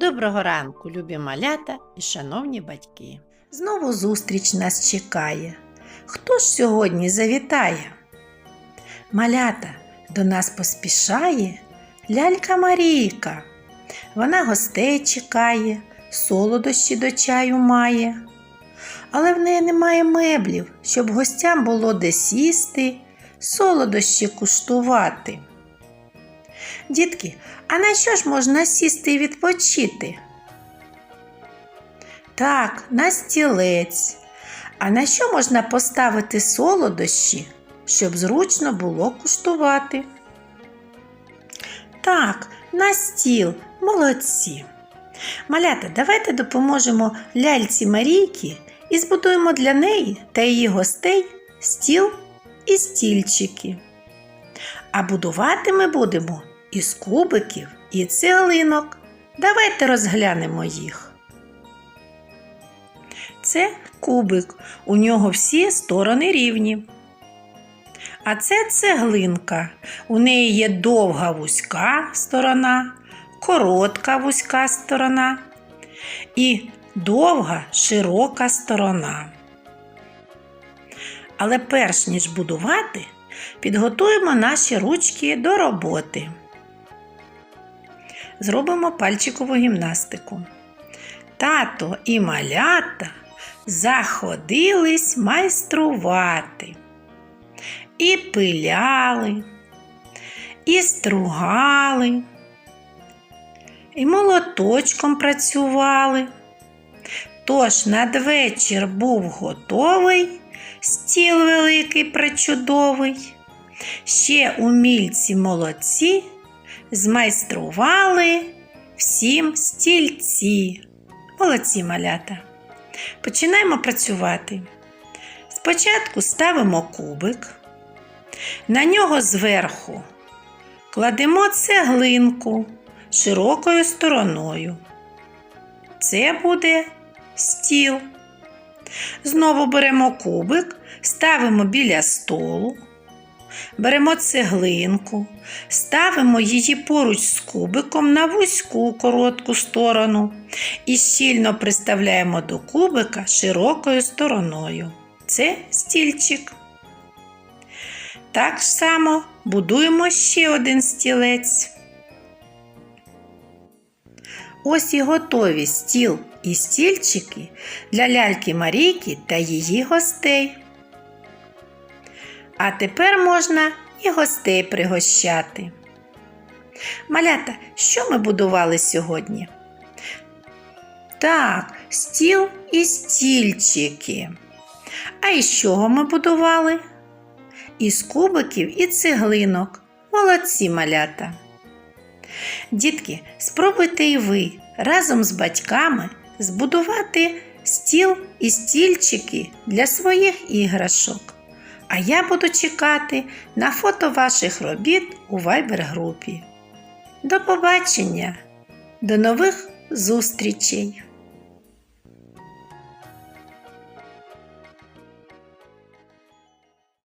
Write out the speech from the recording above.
Доброго ранку, любі малята і шановні батьки. Знову зустріч нас чекає. Хто ж сьогодні завітає? Малята до нас поспішає лялька Марійка. Вона гостей чекає, солодощі до чаю має. Але в неї немає меблів, щоб гостям було де сісти, солодощі куштувати. Дітки, а на що ж можна сісти і відпочити? Так, на стілець. А на що можна поставити солодощі, щоб зручно було куштувати? Так, на стіл, молодці. Малята, давайте допоможемо ляльці Марійки і збудуємо для неї та її гостей стіл і стільчики. А будувати ми будемо із кубиків і цеглинок. Давайте розглянемо їх. Це кубик, у нього всі сторони рівні. А це цеглинка. У неї є довга вузька сторона, коротка вузька сторона і довга широка сторона. Але перш ніж будувати, підготуємо наші ручки до роботи. Зробимо пальчикову гімнастику. Тато і малята заходились майструвати. І пиляли, і стругали, і молоточком працювали. Тож надвечір був готовий, стіл великий причудовий. Ще умільці молодці змайстрували всім стільці. Молодці малята. Починаємо працювати. Спочатку ставимо кубик, на нього зверху кладемо цеглинку широкою стороною. Це буде стіл. Знову беремо кубик, ставимо біля столу, беремо цеглинку, ставимо її поруч з кубиком на вузьку коротку сторону і щільно приставляємо до кубика широкою стороною. Це стільчик. Так само будуємо ще один стілець. Ось і готові стіл і стільчики для ляльки Марійки та її гостей. А тепер можна і гостей пригощати. Малята, що ми будували сьогодні? Так, стіл і стільчики. А із чого ми будували? Із кубиків і цеглинок. Молодці малята. Дітки, спробуйте і ви разом з батьками збудувати стіл і стільчики для своїх іграшок. А я буду чекати на фото ваших робіт у Viber групі. До побачення! До нових зустрічей!